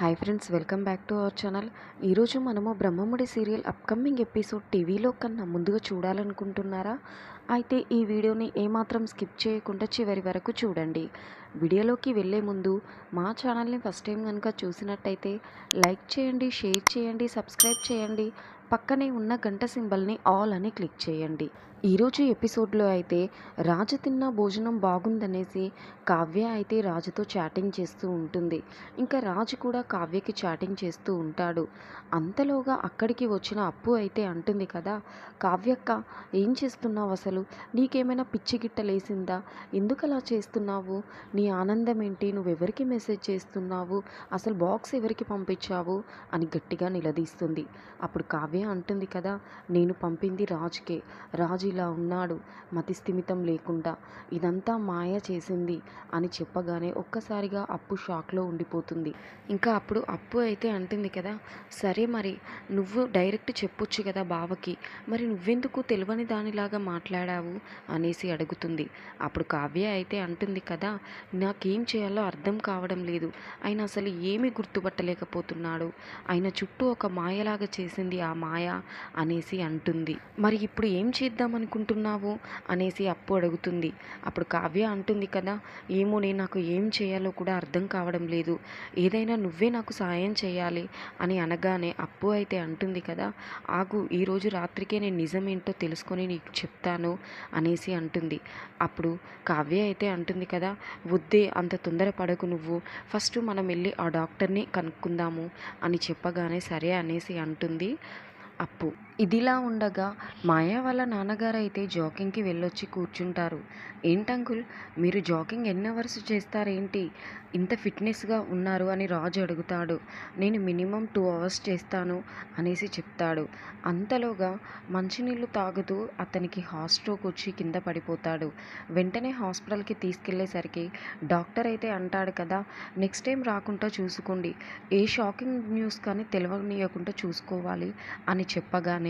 Hi friends welcome back to our channel ఈరోజు మనము Brahmamudi serial upcoming episode టీవీలో కన్నా ముందుగా చూడాలనుకుంటున్నారా? అయితే ఈ వీడియోని ఏమాత్రం స్కిప్ చేయకుండా చివరి వరకు చూడండి. వీడియోలోకి వెళ్ళే ముందు మా ఛానల్ని ఫస్ట్ టైం కనుక చూసినట్టయితే లైక్ చేయండి షేర్ చేయండి సబ్స్క్రైబ్ చేయండి. పక్కనే ఉన్న గంట సింబల్ని ఆల్ అని క్లిక్ చేయండి. ఈరోజు ఎపిసోడ్లో అయితే రాజు తిన్న భోజనం బాగుందనేసి కావ్య అయితే రాజుతో చాటింగ్ చేస్తూ ఉంటుంది. ఇంకా రాజు కూడా కావ్యకి చాటింగ్ చేస్తూ ఉంటాడు. అంతలోగా అక్కడికి వచ్చిన అప్పు అయితే అంటుంది కదా. కావ్యక్క ఏం చేస్తున్నావు అసలు? నీకేమైనా పిచ్చి గిట్ట లేసిందా ఎందుకు అలా చేస్తున్నావు? నీ ఆనందం ఏంటి నువ్వెవరికి మెసేజ్ చేస్తున్నావు? అసలు బాక్స్ ఎవరికి పంపించావు? అని గట్టిగా నిలదీస్తుంది. అప్పుడు కావ్య అంటుంది కదా నేను పంపింది రాజుకే. రాజు ఇలా ఉన్నాడు మతిస్థిమితం లేకుండా. ఇదంతా మాయ చేసింది అని చెప్పగానే ఒక్కసారిగా అప్పు షాక్లో ఉండిపోతుంది. ఇంకా అప్పుడు అప్పు అయితే అంటుంది కదా సరే మరి నువ్వు డైరెక్ట్ చెప్పొచ్చు కదా బావకి. మరి నువ్వెందుకు తెలియని దానిలాగా మాట్లాడావు? అనేసి అడుగుతుంది. అప్పుడు కావ్య అయితే అంటుంది కదా నాకేం చేయాలో అర్థం కావడం లేదు. ఆయన అసలు ఏమి గుర్తుపట్టలేకపోతున్నాడు. ఆయన చుట్టూ ఒక మాయలాగా చేసింది ఆ మాయ అనేసి అంటుంది. మరి ఇప్పుడు ఏం చేద్దాం అనుకుంటున్నావు? అనేసి అప్పు అడుగుతుంది. అప్పుడు కావ్య అంటుంది కదా ఏమో నేను నాకు ఏం చేయాలో కూడా అర్థం కావడం లేదు. ఏదైనా నువ్వే నాకు సాయం చేయాలి అని అనగానే అప్పు అయితే అంటుంది కదా ఆగు ఈరోజు రాత్రికే నేను నిజమేంటో తెలుసుకొని నీకు చెప్తాను. అనేసి అంటుంది. అప్పుడు కావ్య అయితే అంటుంది కదా వద్దే అంత తొందరపడకు నువ్వు. ఫస్ట్ మనం వెళ్ళి ఆ డాక్టర్ని కనుక్కుందాము అని చెప్పగానే సరే అనేసి అంటుంది అప్పు. ఇదిలా ఉండగా మాయా వాళ్ళ నాన్నగారు అయితే జాగింగ్కి వెళ్ళొచ్చి కూర్చుంటారు. ఏంటంకుల్ మీరు జాగింగ్ ఎన్ని అవర్స్ చేస్తారేంటి? ఇంత ఫిట్నెస్గా ఉన్నారు అని రాజు అడుగుతాడు. నేను మినిమం టూ అవర్స్ చేస్తాను అనేసి చెప్తాడు. అంతలోగా మంచినీళ్ళు తాగుతూ అతనికి హార్ట్ స్ట్రోక్ వచ్చి కింద పడిపోతాడు. వెంటనే హాస్పిటల్కి తీసుకెళ్ళేసరికి డాక్టర్ అయితే అంటాడు కదా నెక్స్ట్ టైం రాకుండా చూసుకోండి. ఏ షాకింగ్ న్యూస్ కానీ తెలియనీయకుండా చూసుకోవాలి అని చెప్పగానే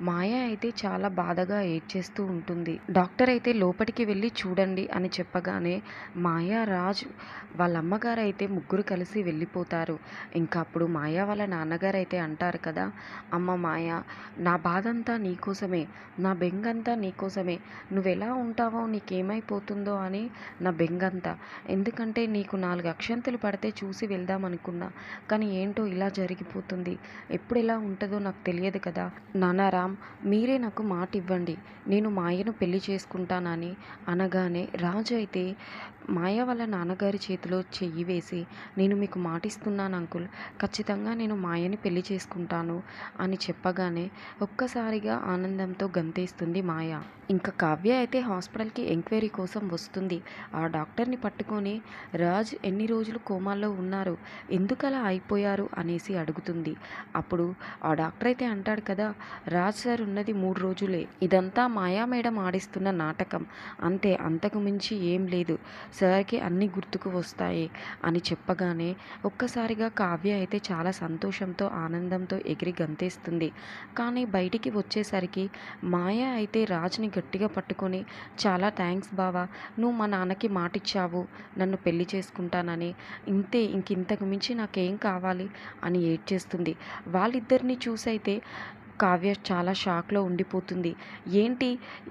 మాయ అయితే చాలా బాధగా ఏడ్చేస్తూ ఉంటుంది. డాక్టర్ అయితే లోపలికి వెళ్ళి చూడండి అని చెప్పగానే మాయా రాజు వాళ్ళ అమ్మగారు అయితే ముగ్గురు కలిసి వెళ్ళిపోతారు. ఇంకా అప్పుడు మాయా వాళ్ళ నాన్నగారు అయితే అంటారు కదా అమ్మ మాయ నా బాధ అంతా నీకోసమే నా బెంగంతా నీకోసమే నువ్వు ఎలా ఉంటావో నీకేమైపోతుందో అని నా బెంగంతా. ఎందుకంటే నీకు నాలుగు అక్షంతలు పడితే చూసి వెళ్దాం అనుకున్నా కానీ ఏంటో ఇలా జరిగిపోతుంది. ఎప్పుడు ఎలా ఉంటుందో నాకు తెలియదు కదా. నాన్నారా రామ్ మీరే నాకు మాట ఇవ్వండి నేను మాయను పెళ్ళి చేసుకుంటానని అనగానే రాజు అయితే మాయ వాళ్ళ నాన్నగారి చేతిలో చెయ్యి వేసి నేను మీకు మాటిస్తున్నాను అంకుల్. ఖచ్చితంగా నేను మాయని పెళ్ళి చేసుకుంటాను అని చెప్పగానే ఒక్కసారిగా ఆనందంతో గంతేస్తుంది మాయ. ఇంకా కావ్య అయితే హాస్పిటల్కి ఎంక్వైరీ కోసం వస్తుంది. ఆ డాక్టర్ని పట్టుకొని రాజ్ ఎన్ని రోజులు కోమాల్లో ఉన్నారు? ఎందుకలా అయిపోయారు? అనేసి అడుగుతుంది. అప్పుడు ఆ డాక్టర్ అయితే అంటాడు కదా రాజ్ సార్ ఉన్నది మూడు రోజులే. ఇదంతా మాయా మేడం ఆడిస్తున్న నాటకం. అంతే అంతకు మించి ఏం లేదు. సార్కి అన్ని గుర్తుకు వస్తాయి అని చెప్పగానే ఒక్కసారిగా కావ్య అయితే చాలా సంతోషంతో ఆనందంతో ఎగిరి గంతేస్తుంది. కానీ బయటికి వచ్చేసరికి మాయ అయితే రాజ్ని గట్టిగా పట్టుకొని చాలా థ్యాంక్స్ బావా నువ్వు మా నాన్నకి మాటిచ్చావు నన్ను పెళ్ళి చేసుకుంటానని. ఇంతే ఇంకింతకు మించి నాకేం కావాలి? అని ఏడ్చేస్తుంది. వాళ్ళిద్దరిని చూసైతే కావ్య చాలా షాక్లో ఉండిపోతుంది. ఏంటి?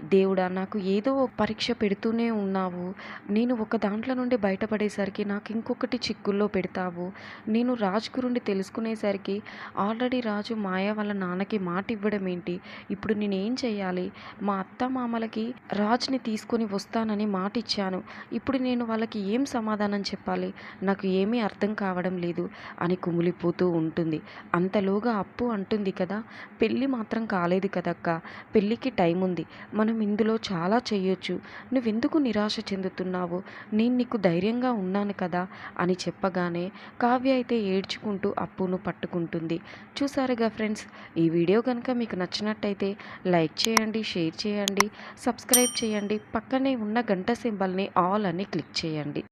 దేవుడా నాకు ఏదో పరీక్ష పెడుతూనే ఉన్నావు. నేను ఒక దాంట్లో నుండి బయటపడేసరికి నాకు ఇంకొకటి చిక్కుల్లో పెడతావు. నేను రాజు గురుండి తెలుసుకునేసరికి ఆల్రెడీ రాజు మాయ వాళ్ళ నాన్నకి మాట ఇవ్వడం ఏంటి ఇప్పుడు నేనేం చేయాలి? మా అత్త మామలకి రాజుని తీసుకొని వస్తానని మాట ఇచ్చాను. ఇప్పుడు నేను వాళ్ళకి ఏం సమాధానం చెప్పాలి? నాకు ఏమీ అర్థం కావడం లేదు అని కుమిలిపోతూ ఉంటుంది. అంతలోగా అప్పు అంటుంది కదా! పెళ్ళి మాత్రం కాలేదు కదక్క. పెళ్ళికి టైం ఉంది మనం ఇందులో చాలా చేయొచ్చు నువ్వెందుకు నిరాశ చెందుతున్నావు? నేను నీకు ధైర్యంగా ఉన్నాను కదా అని చెప్పగానే కావ్య అయితే ఏడ్చుకుంటూ అప్పును పట్టుకుంటుంది. చూసారుగా ఫ్రెండ్స్ ఈ వీడియో కనుక మీకు నచ్చినట్టయితే లైక్ చేయండి షేర్ చేయండి సబ్స్క్రైబ్ చేయండి పక్కనే ఉన్న గంట సింబల్ని ఆల్ అని క్లిక్ చేయండి.